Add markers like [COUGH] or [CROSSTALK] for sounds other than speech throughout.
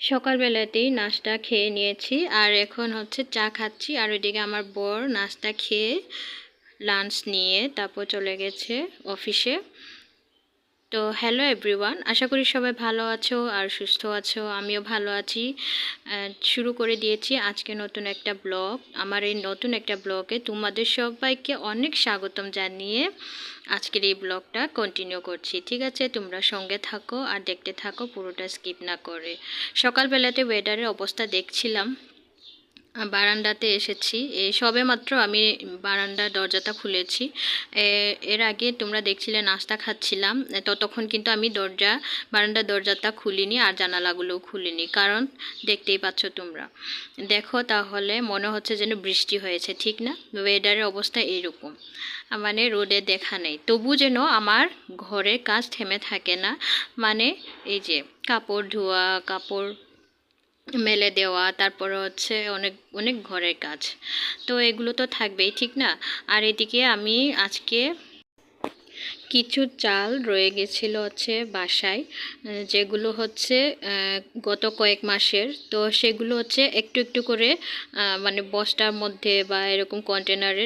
সকালবেলাতেই নাস্তা খেয়ে নিয়েছি, আর এখন হচ্ছে চা খাচ্ছি, আর ওইদিকে আমার বর নাস্তা খেয়ে লাঞ্চ নিয়ে তারপর চলে গেছে অফিসে তো হ্যালো এভরিওয়ান আশা করি সবাই ভালো আছো আর সুস্থ আছো, আমিও ভালো আছি। শুরু করে দিয়েছি আজকে নতুন একটা ব্লগ আমার এই নতুন একটা ব্লগে তোমাদের সবাইকে অনেক স্বাগতম জানিয়ে আজকের এই ব্লগটা কন্টিনিউ করছি। ঠিক আছে, তোমরা সঙ্গে থাকো আর দেখতে থাকো, পুরোটা স্কিপ না করে। সকালবেলাতে ওয়েদারের অবস্থা দেখছিলাম। বারান্দাতে এসেছি। সবে মাত্র আমি বারান্দার দরজাটা খুলেছি। এর আগে তোমরা দেখছিলে, নাস্তা খাচ্ছিলাম। ততক্ষণ কিন্তু আমি দরজা, বারান্দার দরজাটা খুলিনি আর জানালাগুলোও খুলিনি। কারণ দেখতেই পাচ্ছ তোমরা। দেখো তাহলে মনে হচ্ছে যেন বৃষ্টি হয়েছে, ঠিক না? ওয়েদারের অবস্থা এইরকম। মানে রোদে দেখা নেই। তবু যেন আমার ঘরের কাজ থেমে থাকে না। মানে এই যে, কাপড় ধোয়া, কাপড় মেলে দেওয়া, তারপরে হচ্ছে অনেক অনেক ঘরের কাজ। তো এগুলো তো থাকবেই, ঠিক না? আর এদিকে আমি আজকে কিছু চাল রয়ে গেছিল হচ্ছে বাসায় যেগুলো হচ্ছে গত কয়েক মাসের। তো সেগুলো হচ্ছে একটু একটু করে মানে বস্তার মধ্যে বা এরকম কন্টেনারে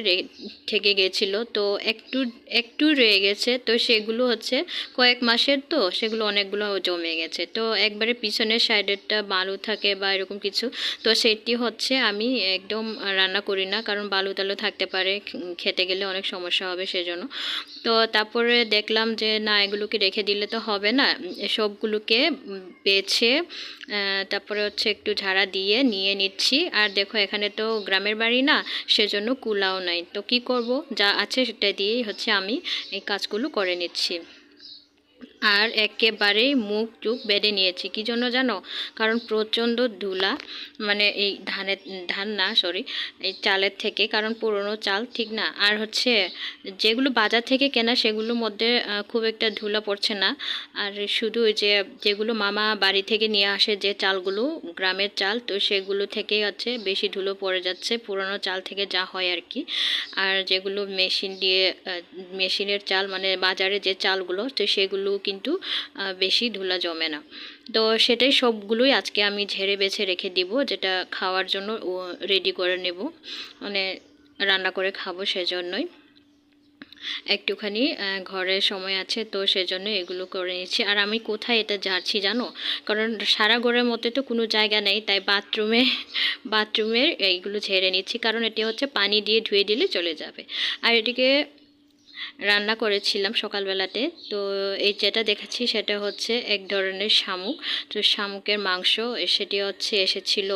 থেকে গেছিল। তো একটু একটু রয়ে গেছে। তো সেগুলো হচ্ছে কয়েক মাসের তো, সেগুলো অনেকগুলো জমে গেছে। তো একবারে পিছনের সাইডেরটা বালু থাকে বা এরকম কিছু, তো সেটি হচ্ছে আমি একদম রান্না করি না, কারণ বালু তালু থাকতে পারে, খেতে গেলে অনেক সমস্যা হবে সেজন্য। তো তারপরে দেখলাম যে, না, এগুলোকে রেখে দিলে তো হবে না। সবগুলোকে বেছে তারপরে হচ্ছে একটু ঝাড়া দিয়ে নিয়ে নিচ্ছি। আর দেখো, এখানে তো গ্রামের বাড়ি না, সেজন্য কুলাও নাই। তো কি করব? যা আছে সেটা দিয়েই হচ্ছে আমি এই কাজগুলো করে নিচ্ছি। আর একেবারেই মুখ টুক বেঁধে নিয়েছি। কি জন্য জানো? কারণ প্রচণ্ড ধুলা মানে এই ধানের, ধান না সরি এই চালের থেকে, কারণ পুরনো চাল, ঠিক না? আর হচ্ছে যেগুলো বাজার থেকে কেনা, সেগুলোর মধ্যে খুব একটা ধুলা পড়ছে না। আর শুধু যে যেগুলো মামা বাড়ি থেকে নিয়ে আসে যে চালগুলো, গ্রামের চাল, তো সেগুলো থেকেই হচ্ছে বেশি ধুলো পড়ে যাচ্ছে, পুরনো চাল থেকে যা হয় আর কি। আর যেগুলো মেশিন দিয়ে মেশিনের চাল মানে বাজারে যে চালগুলো, তো সেগুলো কিন্তু বেশি ধুলা জমে না। তো সেটাই সবগুলোই আজকে আমি ঝেড়ে বেছে রেখে দিব যেটা খাওয়ার জন্য রেডি করে নেব। মানে রান্না করে খাব সেজন্যই। একটুখানি আহ, ঘরে সময় আছে তো সেজন্য এগুলো করে নিচ্ছি। আর আমি কোথায় এটা যাচ্ছি জানো? কারণ সারা ঘরের মধ্যে তো কোনো জায়গা নেই তাই বাথরুমে [LAUGHS] বাথরুমের এইগুলো ঝেড়ে নিচ্ছি। কারণ এটি হচ্ছে পানি দিয়ে ধুয়ে দিলে চলে যাবে। আর এটিকে রান্না করেছিলাম সকালবেলাতে। তো এই যেটা দেখাচ্ছি সেটা হচ্ছে এক ধরনের শামুক। তো শামুকের মাংস, সেটি হচ্ছে এসেছিল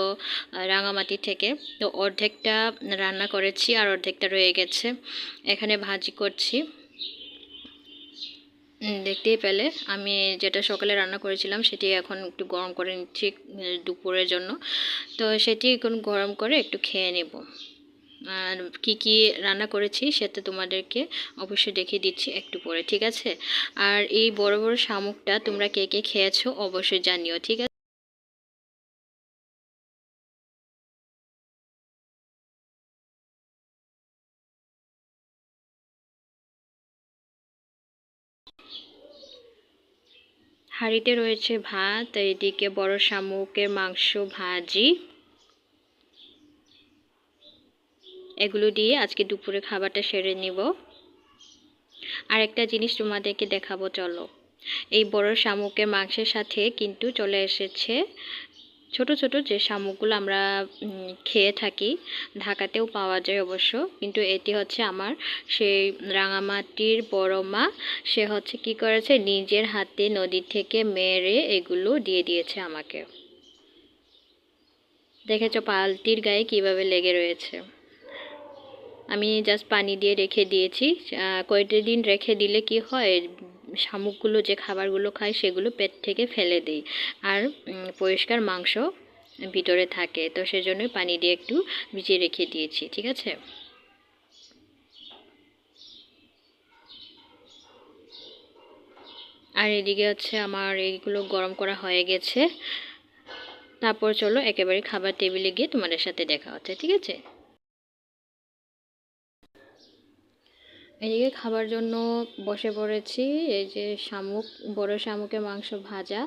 রাঙামাটি থেকে। তো অর্ধেকটা রান্না করেছি আর অর্ধেকটা রয়ে গেছে। এখানে ভাজি করছি। দেখতেই পেলে। আমি যেটা সকালে রান্না করেছিলাম সেটি এখন একটু গরম করে নিচ্ছি দুপুরের জন্য। তো সেটি এখন গরম করে একটু খেয়ে নেব। আর কি কি রান্না করেছি সেটা তোমাদেরকে অবশ্যই দেখিয়ে দিচ্ছি একটু পরে, ঠিক আছে? আর এই বড় বড় শামুকটা তোমরা কে কে খেয়েছো অবশ্যই জানিও, ঠিক আছে? হাঁড়িতে রয়েছে ভাত এদিকে বড় শামুকের মাংস ভাজি। এগুলো দিয়ে আজকে দুপুরে খাবারটা সেরে নিব। আর একটা জিনিস তোমাদেরকে দেখাবো, চলো। এই বড় শামুকের মাংসের সাথে কিন্তু চলে এসেছে। ছোট ছোট যে শামুকগুলো আমরা খেয়ে থাকি, ঢাকাতেও পাওয়া যায় অবশ্য, কিন্তু এটি হচ্ছে আমার সেই রাঙামাটির বড় মা। সে হচ্ছে কি করেছে, নিজের হাতে নদী থেকে মেরে এগুলো দিয়ে দিয়েছে আমাকে। দেখেছ পালতির গায়ে কীভাবে লেগে রয়েছে। আমি জাস্ট পানি দিয়ে রেখে দিয়েছি। কয়টা দিন রেখে দিলে কি হয়, শামুকগুলো যে খাবারগুলো খায় সেগুলো পেট থেকে ফেলে দিই। আর পরিষ্কার মাংস ভিতরে থাকে, তো সেজন্যই পানি দিয়ে একটু ভিজিয়ে রেখে দিয়েছি, ঠিক আছে? আর এদিকে হচ্ছে আমার এইগুলো গরম করা হয়ে গেছে। তারপর চলো একেবারে খাবার টেবিলে গিয়ে তোমাদের সাথে দেখা হচ্ছে, ঠিক আছে? এদিকে খাবার জন্য বসে পড়েছি। এই যে শামুক, বড় শামুকের মাংস ভাজা।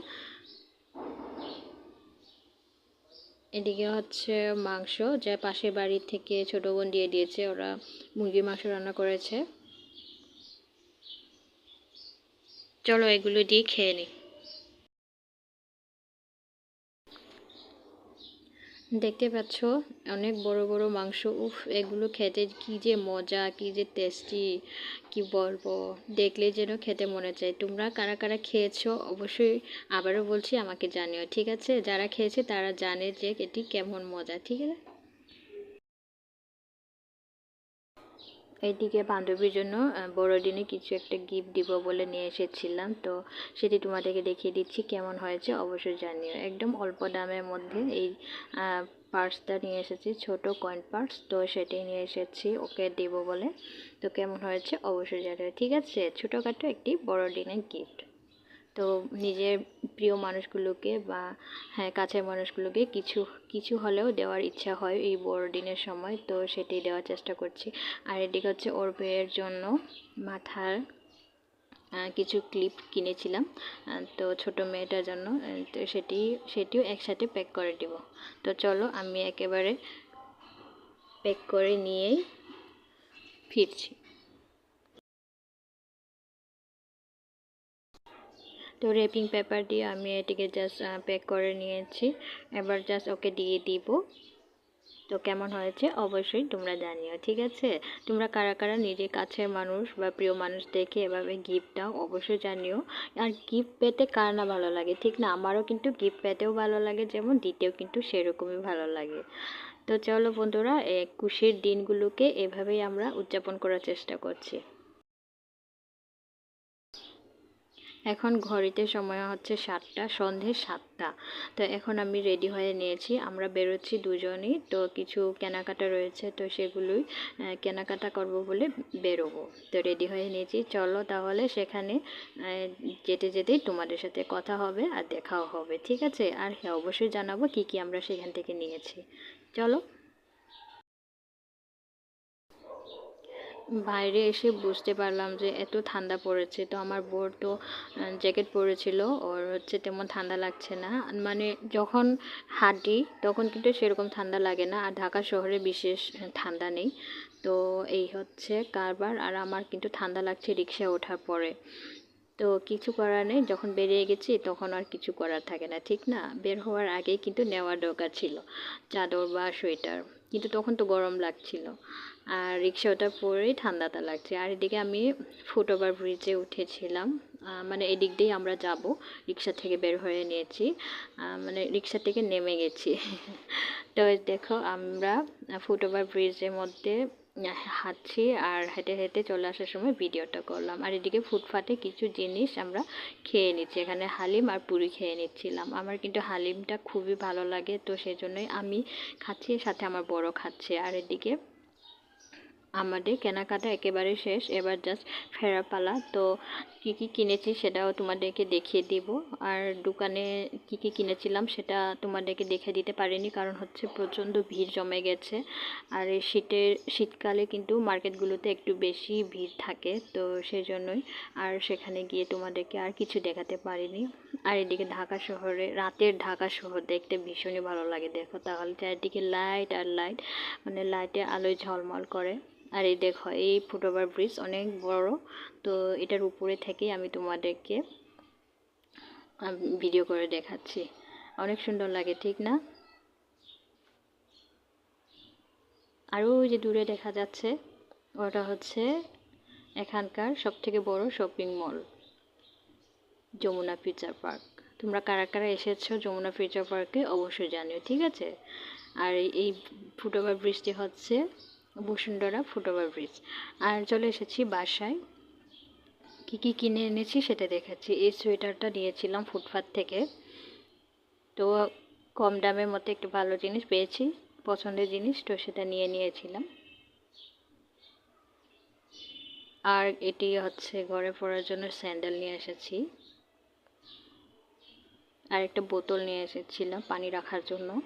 এদিকে হচ্ছে মাংস, যা পাশের বাড়ি থেকে ছোট বোন দিয়ে দিয়েছে। ওরা মুরগির মাংস রান্না করেছে। চলো এগুলো দিয়ে খেয়ে নিই দেখতে পাচ্ছ? অনেক বড় বড় মাংস। উফ, এগুলো খেতে কি যে মজা, কি যে টেস্টি কি বলব? দেখলে যেন খেতে মনে চায়। তোমরা কারা কারা খেয়েছো? অবশ্যই আবারও বলছি, আমাকে জানিও, ঠিক আছে? যারা খেয়েছে তারা জানে যে এটি কেমন মজা, ঠিক আছে? এইদিকে বান্ধবীর জন্য বড়দিনে কিছু একটা গিফট দিব বলে নিয়ে এসেছিলাম। তো সেটি তোমাদেরকে দেখিয়ে দিচ্ছি কেমন হয়েছে, অবশ্যই জানিও। একদম অল্প দামের মধ্যে এই পার্সটা নিয়ে এসেছি, ছোট কয়েন পার্স তো সেটি নিয়ে এসেছি, ওকে দেব বলে। তো কেমন হয়েছে, অবশ্যই জানিও। ঠিক আছে, ছোটোখাটো একটি বড়দিনের গিফট তো নিজের প্রিয় মানুষগুলোকে বা হ্যাঁ কাছের মানুষগুলোকে কিছু কিছু হলেও দেওয়ার ইচ্ছা হয় এই বড়দিনের সময়। তো সেটি দেওয়ার চেষ্টা করছি। আর এদিকে হচ্ছে ওর বিয়ের জন্য মাথার কিছু ক্লিপ কিনেছিলাম তো ছোট মেয়েটার জন্য তো সেটি, সেটিও একসাথে প্যাক করে দিব। তো চলো আমি একেবারে প্যাক করে নিয়েই ফিরছি। তো রেপিং পেপার দিয়ে আমি এটিকে জাস্ট প্যাক করে নিয়েছি। এবার জাস্ট ওকে দিয়ে দিব। তো কেমন হয়েছে? অবশ্যই তোমরা জানিও, ঠিক আছে? তোমরা কারা কারা নিজের কাছের মানুষ বা প্রিয় মানুষ দেখে এভাবে গিফট দাও, অবশ্যই জানিও। আর গিফট পেতে কার না ভালো লাগে? ঠিক না? আমারও কিন্তু গিফট পেতেও ভালো লাগে, যেমন দিতেও কিন্তু সেরকমই ভালো লাগে। তো চলো বন্ধুরা খুশির দিনগুলোকে এভাবেই আমরা উদযাপন করার চেষ্টা করছি। এখন ঘড়িতে সময় হচ্ছে সাতটা, সন্ধে সাতটা। তো এখন আমি রেডি হয়ে নিয়েছি। আমরা বেরোচ্ছি দুজনই, তো কিছু কেনাকাটা রয়েছে, তো সেগুলোই কেনাকাটা করব বলে বেরোবো। তো রেডি হয়ে নিয়েছি। চলো তাহলে সেখানে যেতে যেতেই তোমাদের সাথে কথা হবে আর দেখাও হবে, ঠিক আছে? আর হ্যাঁ অবশ্যই জানাব কি কি আমরা সেখান থেকে নিয়েছি। চলো। বাইরে এসে বুঝতে পারলাম যে এত ঠান্ডা পড়েছে, তো আমার বোর তো জ্যাকেট পরেছিল, ওর হচ্ছে তেমন ঠান্ডা লাগছে না। মানে যখন হাঁটি, তখন কিন্তু সেরকম ঠান্ডা লাগে না, আর ঢাকা শহরে বিশেষ ঠান্ডা নেই। তো এই হচ্ছে কারবার, আর আমার কিন্তু ঠান্ডা লাগছে রিক্সা ওঠার পরে। তো কিছু করার নেই, যখন বেরিয়ে গেছি, তখন আর কিছু করার থাকে না, ঠিক না? বের হওয়ার আগেই কিন্তু নেওয়ার দরকার ছিল, চাদর বা সোয়েটার। কিন্তু তখন তো গরম লাগছিল। আর রিক্সা ওঠার পরেই ঠান্ডাটা লাগছে। আর এদিকে আমি ফুটওভার ব্রিজে উঠেছিলাম। মানে এদিক দিয়েই আমরা যাব। রিক্সা থেকে বের হয়ে নিয়েছি। মানে রিক্সা থেকে নেমে গেছি। [LAUGHS] তো দেখো, আমরা ফুটওভার ব্রিজের মধ্যে হাঁটছি আর হেঁটে হেঁটে চলে আসার সময় ভিডিওটা করলাম। আর এদিকে ফুটফাটে কিছু জিনিস আমরা খেয়ে নিচ্ছি। এখানে হালিম আর পুরি খেয়ে নিচ্ছিলাম। আমার কিন্তু হালিমটা খুবই ভালো লাগে, তো সেই জন্যই আমি খাচ্ছি, সাথে আমার বড় খাচ্ছে। আর এদিকে আমাদের কেনাকাটা একেবারে শেষ। এবার জাস্ট ফেরা পালা। তো কী কী কিনেছি সেটাও তোমাদেরকে দেখিয়ে দিব। আর দোকানে কী কী কিনেছিলাম সেটা তোমাদেরকে দেখে দিতে পারিনি কারণ হচ্ছে প্রচণ্ড ভিড় জমে গেছে। আর এই শীতের, শীতকালে কিন্তু মার্কেটগুলোতে একটু বেশি ভিড় থাকে, তো সেজন্যই আর সেখানে গিয়ে তোমাদেরকে আর কিছু দেখাতে পারিনি। আর এদিকে ঢাকা শহরে, রাতের ঢাকা শহর দেখতে ভীষণই ভালো লাগে। দেখো তাহলে চারিদিকে লাইট আর লাইট মানে লাইটে আলোয় ঝলমল করে। আর এই দেখো, এই ফুটওভার ব্রিজ অনেক বড়। তো এটার উপরে থেকেই আমি তোমাদেরকে ভিডিও করে দেখাচ্ছি। অনেক সুন্দর লাগে, ঠিক না? আরও ওই যে দূরে দেখা যাচ্ছে, ওটা হচ্ছে এখানকার সবথেকে বড় shopping mall Jamuna future park. তোমরা কারা কারা এসেছ যমুনা ফিচার পার্কে অবশ্যই জানিও, ঠিক আছে? আর এই ফুটওভার ব্রিজটি হচ্ছে বসুন্ধরা ফুটওভার ব্রিজ আর চলে এসেছি বাসায়। কি কি কিনে এনেছি সেটা দেখাচ্ছি। এই সোয়েটারটা নিয়েছিলাম ফুটপাথ থেকে। তো কম দামের মধ্যে একটু ভালো জিনিস পেয়েছি, পছন্দের জিনিস, তো সেটা নিয়ে নিয়েছিলাম। আর এটি হচ্ছে ঘরে পড়ার জন্য স্যান্ডেল নিয়ে এসেছি। আর একটা বোতল নিয়ে এসেছিলাম পানি রাখার জন্য।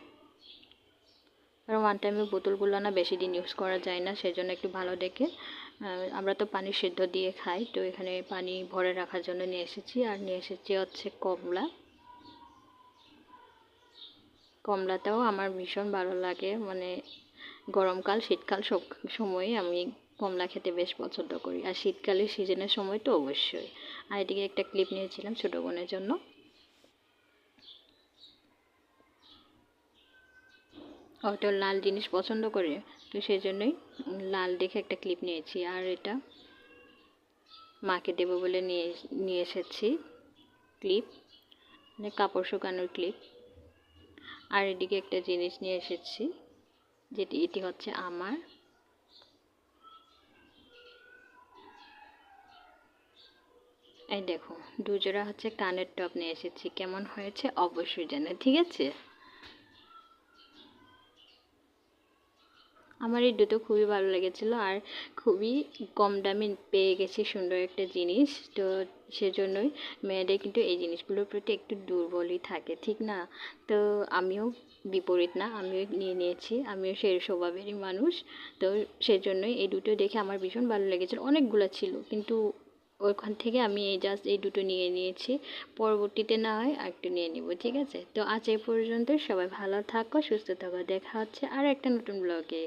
কারণ ওয়ান টাইমে বোতলগুলো না বেশি দিন ইউজ করা যায় না, সেজন্য একটু ভালো দেখে। আমরা তো পানি সেদ্ধ দিয়ে খাই, তো এখানে পানি ভরে রাখার জন্য নিয়ে এসেছি। আর নিয়ে এসেছি হচ্ছে কমলা। কমলাটাও আমার ভীষণ ভালো লাগে। মানে গরমকাল শীতকাল সব সময়ে আমি কমলা খেতে বেশ পছন্দ করি। আর শীতকালের সিজনের সময় তো অবশ্যই। আর এদিকে একটা ক্লিপ নিয়েছিলাম ছোটো বোনের জন্য। হয়তো লাল জিনিস পছন্দ করে, তো সেই জন্যই লাল দেখে একটা ক্লিপ নিয়েছি। আর এটা মাকে দেবো বলে নিয়ে এসেছি ক্লিপ মানে কাপড় শুকানোর ক্লিপ আর এদিকে একটা জিনিস নিয়ে এসেছি, যেটি, এটি হচ্ছে আমার এই দেখো, দুজোড়া হচ্ছে কানের টপ নিয়ে এসেছি। কেমন হয়েছে অবশ্যই জানে ঠিক আছে? আমার এই দুটো খুবই ভালো লেগেছিল আর খুবই কম দামে পেয়ে গেছি সুন্দর একটা জিনিস। তো সেজন্যই মেয়েদের কিন্তু এই জিনিসগুলোর প্রতি একটু দুর্বলই থাকে, ঠিক না? তো আমিও বিপরীত না, আমিও নিয়ে নিয়েছি, আমিও সেই স্বভাবেরই মানুষ। তো সেজন্যই এই দুটো দেখে আমার ভীষণ ভালো লেগেছিল, অনেকগুলো ছিল। কিন্তু ওইখান থেকে আমি এই জাস্ট এই দুটো নিয়ে নিয়েছি, পরবর্তীতে না হয় একটু নিয়ে নিব, ঠিক আছে? তো আজ এই পর্যন্ত সবাই ভালো থাকো, সুস্থ থাকো, দেখা হচ্ছে আর একটা নতুন ব্লগে